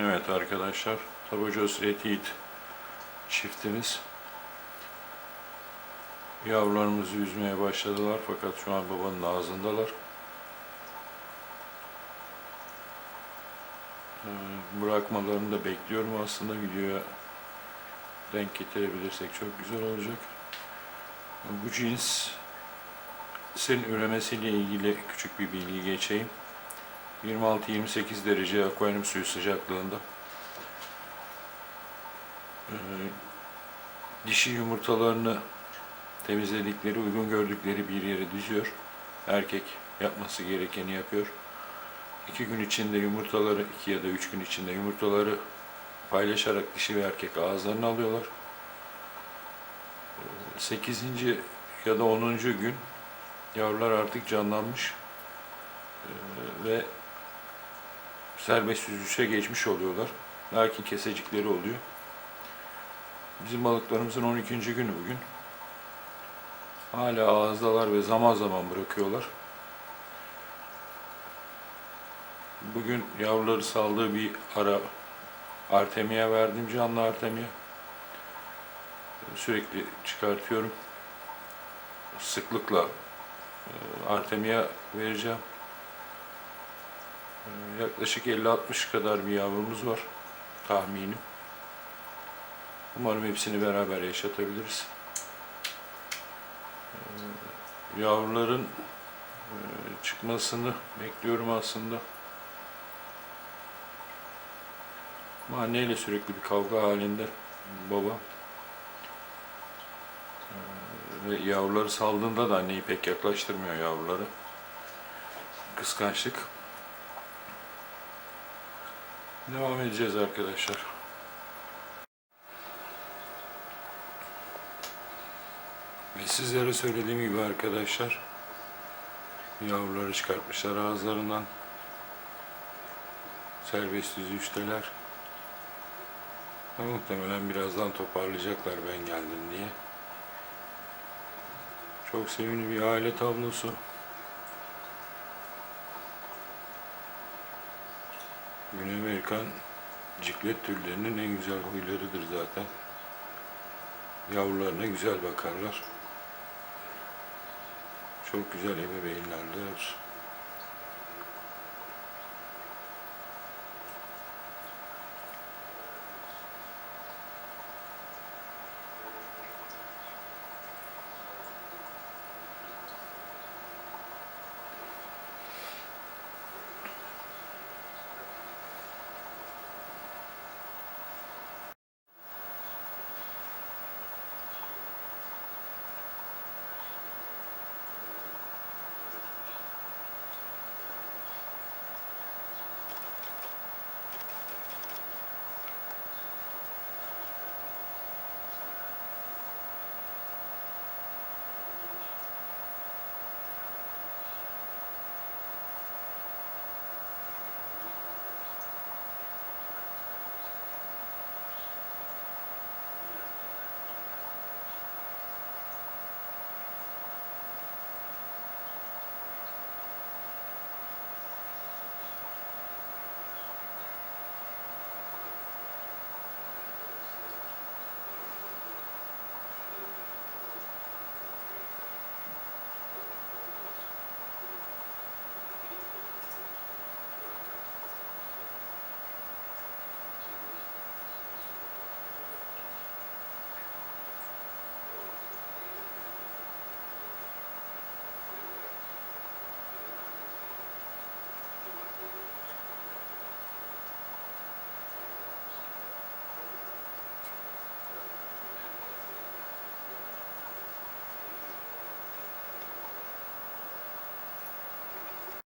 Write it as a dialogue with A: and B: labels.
A: Evet arkadaşlar, Tabacos Retit çiftimiz yavrularımızı yüzmeye başladılar fakat şu an babanın ağzındalar. Ee, Bırakmalarını da bekliyorum aslında videoya denk getirebilirsek çok güzel olacak. Bu cins senin üremesiyle ilgili küçük bir bilgi geçeyim. 26-28 derece akvaryum suyu sıcaklığında Ee, dişi yumurtalarını temizledikleri, uygun gördükleri bir yere diziyor. Erkek yapması gerekeni yapıyor. İki gün içinde yumurtaları, iki ya da üç gün içinde yumurtaları paylaşarak dişi ve erkek ağızlarına alıyorlar. Sekizinci ya da onuncu gün yavrular artık canlanmış ee, ve serbest yüzüşe geçmiş oluyorlar. Lakin kesecikleri oluyor. Bizim balıklarımızın 12. günü bugün. Hala ağızdalar ve zaman zaman bırakıyorlar. Bugün yavruları saldığı bir ara Artemia verdim, canlı Artemia. Sürekli çıkartıyorum. Sıklıkla e, Artemia vereceğim. E, Yaklaşık 50-60 kadar bir yavrumuz var tahminim. Umarım hepsini beraber yaşatabiliriz. Ee, Yavruların e, çıkmasını bekliyorum aslında. Anneyle sürekli bir kavga halinde baba. Ee, Ve yavruları saldığında da anneyi pek yaklaştırmıyor yavruları. Kıskançlık. Devam edeceğiz arkadaşlar. Ve sizlere söylediğim gibi arkadaşlar yavruları çıkartmışlar ağızlarından. Serbest yüzüşteler ve muhtemelen birazdan toparlayacaklar ben geldim diye. Çok sevimli bir aile tablosu Güney Amerikan ciklet türlerinin en güzel huylarıdır zaten yavrularına güzel bakarlar çok güzel ebeveynlerdir.